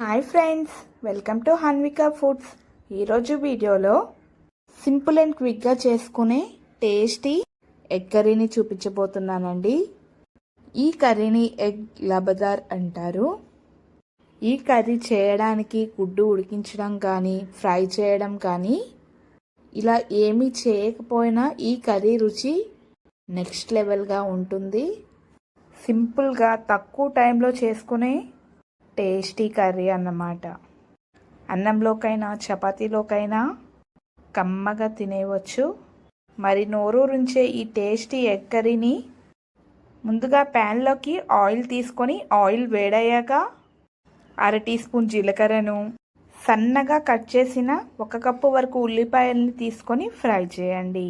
Hi friends welcome to Hanvika foods. ఈరోజు వీడియోలో simple and క్విక్గా చేసుకునే టేస్టీ ఎగ్ కర్రీని చూపించబోతున్నానండి. ఈ కర్రీని ఎగ్ లబదార్ అంటారు. ఈ కర్రీ చేయడానికి గుడ్డు ఉడికించడం కానీ ఫ్రై చేయడం కానీ ఇలా ఏమీ చేయకపోయినా ఈ కర్రీ రుచి నెక్స్ట్ లెవెల్గా ఉంటుంది. సింపుల్గా తక్కువ టైంలో చేసుకునే టేస్టీ కర్రీ అన్నమాట. అన్నంలోకైనా చపాతీలోకైనా కమ్మగా తినేయవచ్చు మరి నోరూరుంచే ఈ టేస్టీ ఎగ్ కర్రీని ముందుగా ప్యాన్లోకి ఆయిల్ తీసుకొని ఆయిల్ వేడయ్యాక అర టీ స్పూన్ జీలకర్రను సన్నగా కట్ చేసిన ఒక కప్పు వరకు ఉల్లిపాయల్ని తీసుకొని ఫ్రై చేయండి.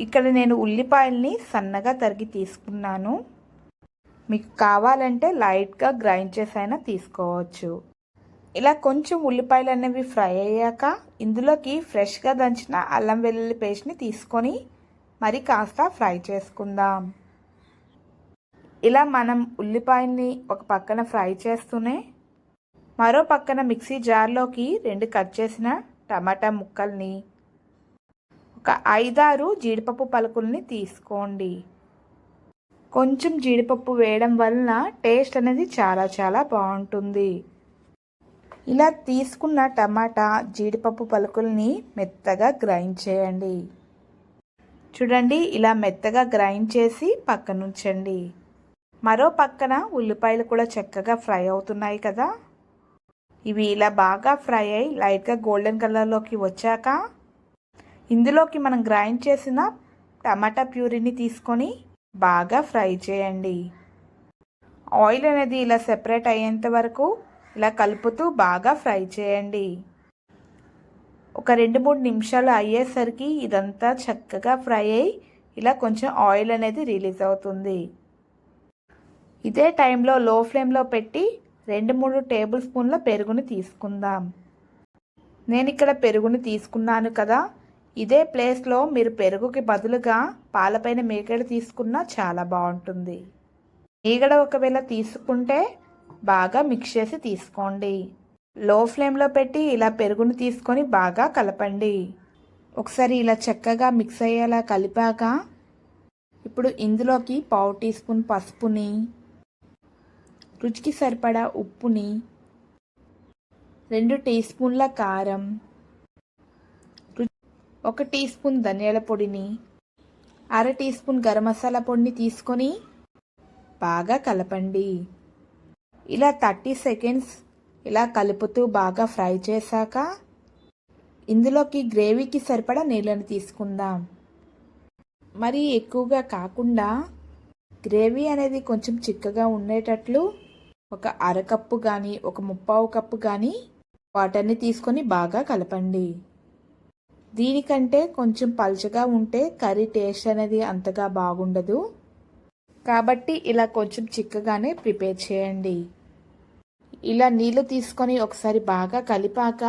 ఇక్కడ నేను ఉల్లిపాయల్ని సన్నగా తరిగి తీసుకున్నాను. మీకు కావాలంటే లైట్గా గ్రైండ్ చేసైనా తీసుకోవచ్చు. ఇలా కొంచెం ఉల్లిపాయలు అనేవి ఫ్రై అయ్యాక ఇందులోకి ఫ్రెష్గా దంచిన అల్లం వెల్లుల్లి పేస్ట్ని తీసుకొని మరి కాస్త ఫ్రై చేసుకుందాం. ఇలా మనం ఉల్లిపాయల్ని ఒక పక్కన ఫ్రై చేస్తూనే మరో పక్కన మిక్సీ జార్లోకి రెండు కట్ చేసిన టమాటా ముక్కల్ని ఒక ఐదారు జీడిపప్పు పలుకుల్ని తీసుకోండి. కొంచెం జీడిపప్పు వేయడం వలన టేస్ట్ అనేది చాలా చాలా బాగుంటుంది. ఇలా తీసుకున్న టమాటా జీడిపప్పు పలుకుల్ని మెత్తగా గ్రైండ్ చేయండి. చూడండి ఇలా మెత్తగా గ్రైండ్ చేసి పక్కనుంచండి. మరో పక్కన ఉల్లిపాయలు కూడా చక్కగా ఫ్రై అవుతున్నాయి కదా. ఇవి ఇలా బాగా ఫ్రై అయి లైట్గా గోల్డెన్ కలర్లోకి వచ్చాక ఇందులోకి మనం గ్రైండ్ చేసిన టమాటా ప్యూరీని తీసుకొని బాగా ఫ్రై చేయండి. ఆయిల్ అనేది ఇలా సెపరేట్ అయ్యేంత వరకు ఇలా కలుపుతూ బాగా ఫ్రై చేయండి. ఒక రెండు మూడు నిమిషాలు అయ్యేసరికి ఇదంతా చక్కగా ఫ్రై అయ్యి ఇలా కొంచెం ఆయిల్ అనేది రిలీజ్ అవుతుంది. ఇదే టైంలో లో ఫ్లేమ్లో పెట్టి రెండు మూడు టేబుల్ స్పూన్ల పెరుగుని తీసుకుందాం. నేను ఇక్కడ పెరుగుని తీసుకున్నాను కదా ఇదే ప్లేస్లో మీరు పెరుగుకి బదులుగా పాలపైన మీగడ తీసుకున్నా చాలా బాగుంటుంది. మీగడ ఒకవేళ తీసుకుంటే బాగా మిక్స్ చేసి తీసుకోండి. లో ఫ్లేమ్లో పెట్టి ఇలా పెరుగును తీసుకొని బాగా కలపండి. ఒకసారి ఇలా చక్కగా మిక్స్ అయ్యేలా కలిపాక ఇప్పుడు ఇందులోకి పావు టీ స్పూన్ పసుపుని రుచికి సరిపడా ఉప్పుని రెండు టీ స్పూన్ల కారం ఒక టీ స్పూన్ ధనియాల పొడిని అర టీ స్పూన్ గరం మసాలా పొడిని తీసుకొని బాగా కలపండి. ఇలా థర్టీ సెకండ్స్ ఇలా కలుపుతూ బాగా ఫ్రై చేశాక ఇందులోకి గ్రేవీకి సరిపడా నీళ్ళని తీసుకుందాం. మరి ఎక్కువగా కాకుండా గ్రేవీ అనేది కొంచెం చిక్కగా ఉండేటట్లు ఒక అరకప్పు కానీ ఒక ముప్పావు కప్పు కానీ వాటర్ని తీసుకొని బాగా కలపండి. దీనికంటే కొంచెం పలుచగా ఉంటే కర్రీ టేస్ట్ అనేది అంతగా బాగుండదు. కాబట్టి ఇలా కొంచెం చిక్కగానే ప్రిపేర్ చేయండి. ఇలా నీళ్ళు తీసుకొని ఒకసారి బాగా కలిపాక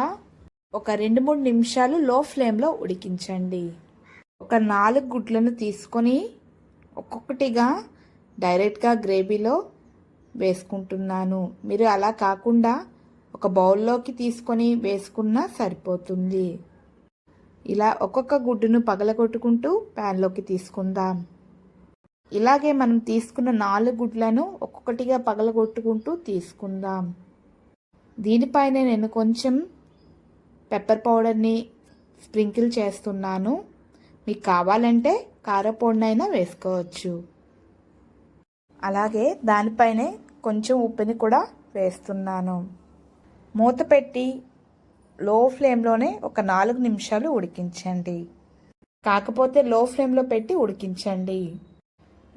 ఒక రెండు మూడు నిమిషాలు లో ఫ్లేమ్లో ఉడికించండి. ఒక నాలుగు గుడ్లను తీసుకొని ఒక్కొక్కటిగా డైరెక్ట్గా గ్రేవీలో వేసుకుంటున్నాను. మీరు అలా కాకుండా ఒక బౌల్లోకి తీసుకొని వేసుకున్నా సరిపోతుంది. ఇలా ఒక్కొక్క గుడ్డును పగలగొట్టుకుంటూ ప్యాన్లోకి తీసుకుందాం. ఇలాగే మనం తీసుకున్న నాలుగు గుడ్లను ఒక్కొక్కటిగా పగలగొట్టుకుంటూ తీసుకుందాం. దీనిపైన నేను కొంచెం పెప్పర్ పౌడర్ని స్ప్రింకిల్ చేస్తున్నాను. మీకు కావాలంటే కారపొడినైనా వేసుకోవచ్చు. అలాగే దానిపైనే కొంచెం ఉప్పుని కూడా వేస్తున్నాను. మూత పెట్టి లో ఫ్లేమ్లోనే ఒక నాలుగు నిమిషాలు ఉడికించండి. కాకపోతే లో ఫ్లేమ్లో పెట్టి ఉడికించండి.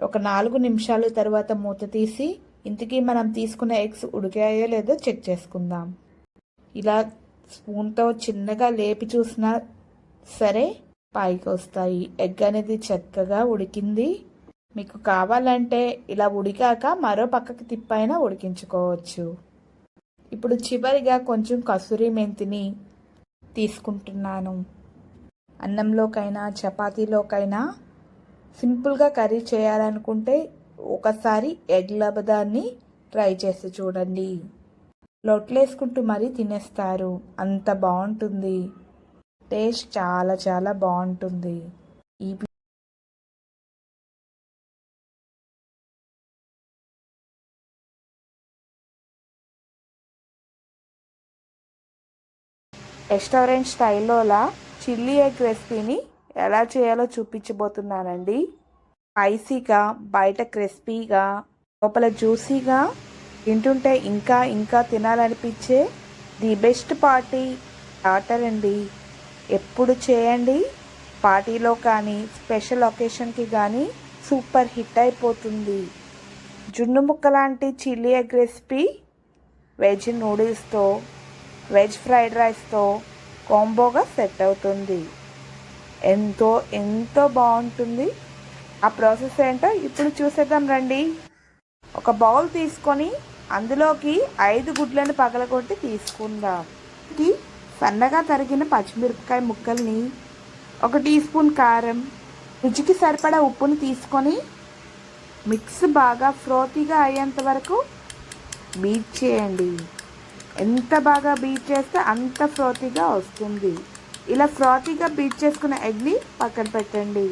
ఒక నాలుగు నిమిషాలు తర్వాత మూత తీసి ఇంతకీ మనం తీసుకున్న ఎగ్స్ ఉడికాయో లేదో చెక్ చేసుకుందాం. ఇలా స్పూన్తో చిన్నగా లేపి చూసినా సరే పైకి వస్తాయి. ఎగ్ అనేది చక్కగా ఉడికింది. మీకు కావాలంటే ఇలా ఉడికాక మరో పక్కకి తిప్పైనా ఉడికించుకోవచ్చు. ఇప్పుడు చివరిగా కొంచెం కసూరి మెంతిని తీసుకుంటున్నాను. అన్నంలోకైనా చపాతీలోకైనా సింపుల్గా కర్రీ చేయాలనుకుంటే ఒకసారి ఎగ్ లబదాన్ని ట్రై చేసి చూడండి. లొట్లేసుకుంటూ మరీ తినేస్తారు. అంత బాగుంటుంది. టేస్ట్ చాలా చాలా బాగుంటుంది. ఈ రెస్టారెంట్ స్టైల్లోలా చిల్లీ ఎగ్ రెసిపీని ఎలా చేయాలో చూపించబోతున్నానండి. స్పైసీగా బయట క్రిస్పీగా లోపల జ్యూసీగా తింటుంటే ఇంకా ఇంకా తినాలనిపించే ది బెస్ట్ పార్టీ స్టార్టర్ అండి. ఎప్పుడు చేయండి. పార్టీలో కానీ స్పెషల్ ఒకేషన్కి కానీ సూపర్ హిట్ అయిపోతుంది. జున్ను ముక్క లాంటి చిల్లీ ఎగ్ రెసిపీ వెజ్ నూడిల్స్తో వెజ్ ఫ్రైడ్ రైస్తో కాంబోగా సెట్ అవుతుంది. ఎంతో ఎంతో బాగుంటుంది. ఆ ప్రాసెస్ ఏంటో ఇప్పుడు చూసేద్దాం రండి. ఒక బౌల్ తీసుకొని అందులోకి ఐదు గుడ్లను పగలగొట్టి తీసుకుందాం. సన్నగా తరిగిన పచ్చిమిరపకాయ ముక్కల్ని ఒక టీ స్పూన్ కారం రుచికి సరిపడా ఉప్పుని తీసుకొని మిక్స్ బాగా ఫ్రోతీగా అయ్యేంత వరకు బీట్ చేయండి. ఎంత బాగా బీట్ చేస్తే అంత ఫ్రోతీగా వస్తుంది. ఇలా ఫ్రాతీగా బీట్ చేసుకున్న ఎగ్ని పక్కన పెట్టండి.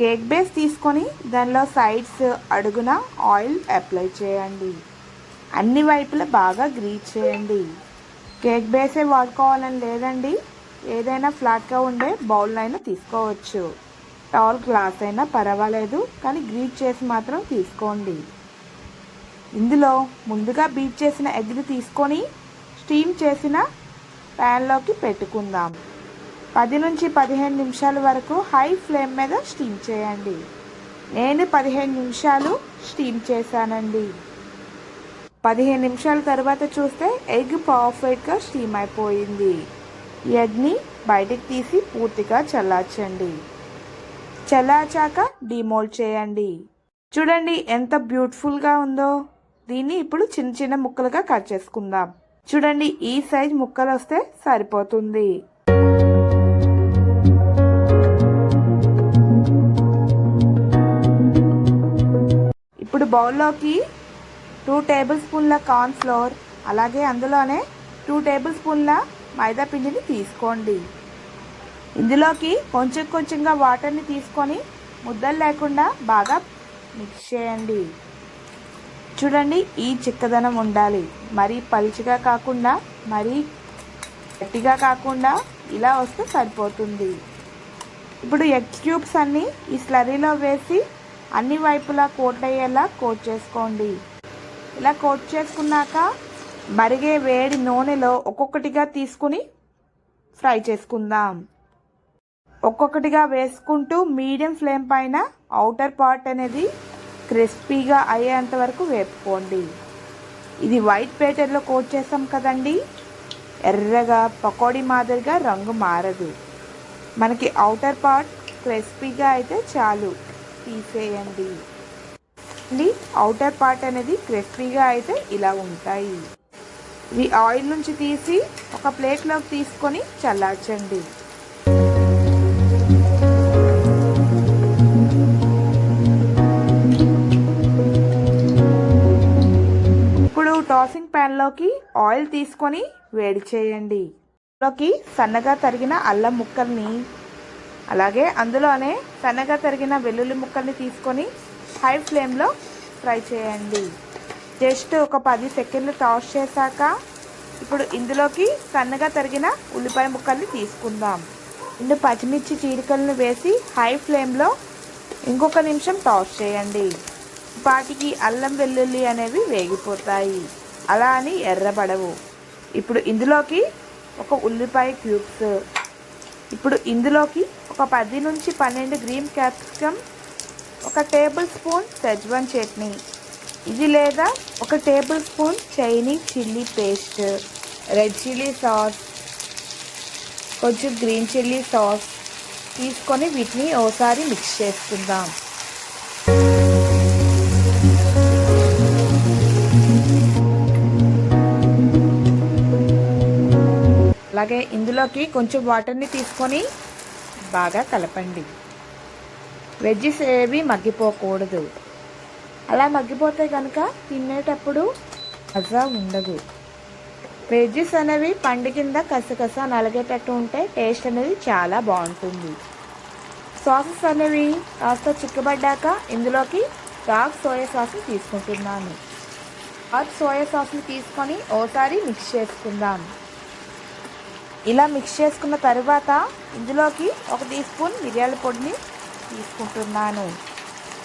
కేక్ బేస్ తీసుకొని దానిలో సైడ్స్ అడుగున ఆయిల్ అప్లై చేయండి. అన్ని వైపులా బాగా గ్రీట్ చేయండి. కేక్ బేసే వాడుకోవాలని లేదండి. ఏదైనా ఫ్లాట్గా ఉండే బౌల్ అయినా తీసుకోవచ్చు. టాల్ గ్లాస్ అయినా పర్వాలేదు కానీ గ్రీట్ చేసి మాత్రం తీసుకోండి. ఇందులో ముందుగా బీట్ చేసిన ఎగ్ తీసుకొని స్టీమ్ చేసిన ప్యాన్లోకి పెట్టుకుందాం. పది నుంచి పదిహేను నిమిషాల వరకు హై ఫ్లేమ్ మీద స్టీమ్ చేయండి. నేను పదిహేను నిమిషాలు స్టీమ్ చేశానండి. పదిహేను నిమిషాల తర్వాత చూస్తే ఎగ్ పర్ఫెక్ట్గా స్టీమ్ అయిపోయింది. ఎగ్ని బయటికి తీసి పూర్తిగా చల్లార్చండి. చల్లార్చాక డిమోల్డ్ చేయండి. చూడండి ఎంత బ్యూటిఫుల్గా ఉందో. దీన్ని ఇప్పుడు చిన్న చిన్న ముక్కలుగా కట్ చేసుకుందాం. చూడండి ఈ సైజ్ ముక్కలు వస్తే సరిపోతుంది. ఇప్పుడు బౌల్లోకి టూ టేబుల్ స్పూన్ల కార్న్ ఫ్లోర్ అలాగే అందులోనే టూ టేబుల్ స్పూన్ల మైదా పిండిని తీసుకోండి. ఇందులోకి కొంచెం కొంచెంగా వాటర్ని తీసుకొని ముద్దలు లేకుండా బాగా మిక్స్ చేయండి. చూడండి ఈ చిక్కదనం ఉండాలి. మరీ పలుచగా కాకుండా మరీ గట్టిగా కాకుండా ఇలా వస్తే సరిపోతుంది. ఇప్పుడు ఎగ్ క్యూబ్స్ అన్నీ ఈ స్లరీలో వేసి అన్ని వైపులా కోట్ అయ్యేలా కోట్ చేసుకోండి. ఇలా కోట్ చేసుకున్నాక మరిగే వేడి నూనెలో ఒక్కొక్కటిగా తీసుకుని ఫ్రై చేసుకుందాం. ఒక్కొక్కటిగా వేసుకుంటూ మీడియం ఫ్లేమ్ పైన అవుటర్ పార్ట్ అనేది క్రిస్పీగా అయ్యేంత వరకు వేపుకోండి. ఇది వైట్ పేటర్లో కోట్ చేస్తాం కదండి. ఎర్రగా పకోడీ మాదిరిగా రంగు మారదు. మనకి అవుటర్ పార్ట్ క్రిస్పీగా అయితే చాలు. తీసేయండి. అండి అవుటర్ పార్ట్ అనేది క్రిస్పీగా అయితే ఇలా ఉంటాయి. ఇవి ఆయిల్ నుంచి తీసి ఒక ప్లేట్లోకి తీసుకొని చల్లార్చండి. ఇప్పుడు టాసింగ్ ప్యాన్లోకి ఆయిల్ తీసుకొని వేడి చేయండి. లోకి సన్నగా తరిగిన అల్లం ముక్కల్ని అలాగే అందులోనే సన్నగా తరిగిన వెల్లుల్లి ముక్కల్ని తీసుకొని హై ఫ్లేమ్లో ఫ్రై చేయండి. జస్ట్ ఒక పది సెకండ్లు టాస్ చేశాక ఇప్పుడు ఇందులోకి సన్నగా తరిగిన ఉల్లిపాయ ముక్కల్ని తీసుకుందాం. ఇందు పచ్చిమిర్చి చీరికలను వేసి హై ఫ్లేమ్లో ఇంకొక నిమిషం టాస్ చేయండి. వాటికి అల్లం వెల్లుల్లి అనేవి వేగిపోతాయి. అలా అని ఎర్రబడవు. ఇప్పుడు ఇందులోకి ఒక ఉల్లిపాయ క్యూబ్స్. ఇప్పుడు ఇందులోకి ఒక పది నుంచి పన్నెండు గ్రీన్ క్యాప్సికమ్ ఒక టేబుల్ స్పూన్ సెజ్వాన్ చట్నీ. ఇది లేదా ఒక tablespoon Chinese chilli paste red chilli sauce కొంచెం గ్రీన్ చిల్లీ సాస్ తీసుకొని వీటిని ఓసారి మిక్స్ చేసుకుందాం. అలాగే ఇందులోకి కొంచెం వాటర్ని తీసుకొని బాగా కలపండి. వెజ్జెస్ ఏవి మగ్గిపోకూడదు. అలా మగ్గిపోతే కనుక తినేటప్పుడు మజా ఉండదు. వెజ్జెస్ అనేవి పండు కింద కసకస నలిగేటట్టు ఉంటే టేస్ట్ అనేది చాలా బాగుంటుంది. సాసెస్ అనేవి కాస్త చిక్కబడ్డాక ఇందులోకి డార్క్ సోయా సాస్ని తీసుకుంటున్నాను. డార్క్ సోయా సాస్ని తీసుకొని ఓసారి మిక్స్ చేసుకుందాం. ఇలా మిక్స్ చేసుకున్న తర్వాత ఇందులోకి ఒక టీ స్పూన్ మిరియాల పొడిని తీసుకుంటున్నాను.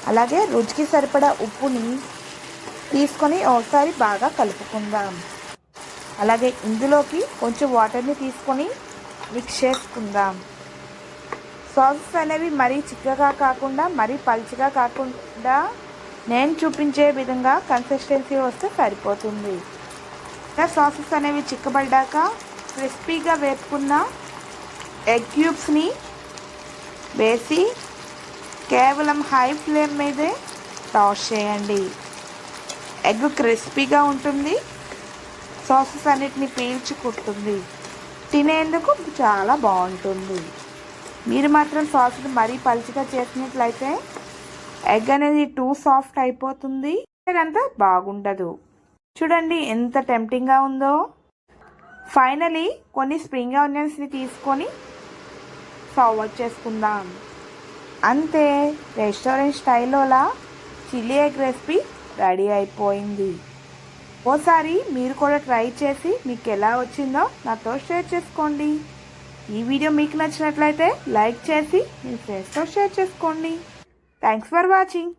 అలాగే రుచికి సరిపడా ఉప్పుని తీసుకొని ఒకసారి బాగా కలుపుకుందాం. అలాగే ఇందులోకి కొంచెం వాటర్ని తీసుకొని మిక్స్ చేసుకుందాం. సాసెస్ అనేవి మరీ చిక్కగా కాకుండా మరీ పలుచగా కాకుండా నేను చూపించే విధంగా కన్సిస్టెన్సీ వస్తే సరిపోతుంది. ఇంకా సాసెస్ అనేవి చిక్కబడ్డాక క్రిస్పీగా వేపుకున్న ఎగ్ క్యూబ్స్ని వేసి కేవలం హై ఫ్లేమ్ మీదే టాస్ చేయండి. ఎగ్ క్రిస్పీగా ఉంటుంది. సాసెస్ అన్నిటిని పీల్చుకుంటుంది తినేందుకు చాలా బాగుంటుంది. మీరు మాత్రం సాసెస్ మరీ పలుచగా చేసినట్లయితే ఎగ్ అనేది టూ సాఫ్ట్ అయిపోతుంది. అంతా బాగుండదు. చూడండి ఎంత టెంప్టింగ్గా ఉందో. ఫైనలీ కొన్ని స్ప్రింగ్ ఆనియన్స్ని తీసుకొని సర్వ్ చేసుకుందాం. అంతే రెస్టారెంట్ స్టైల్లోలా చిల్లీ ఎగ్ రెసిపీ రెడీ అయిపోయింది. ఓసారి మీరు కూడా ట్రై చేసి మీకు ఎలా వచ్చిందో నాతో షేర్ చేసుకోండి. ఈ వీడియో మీకు నచ్చినట్లయితే లైక్ చేసి మీ ఫ్రెండ్స్తో షేర్ చేసుకోండి. Thanks for watching.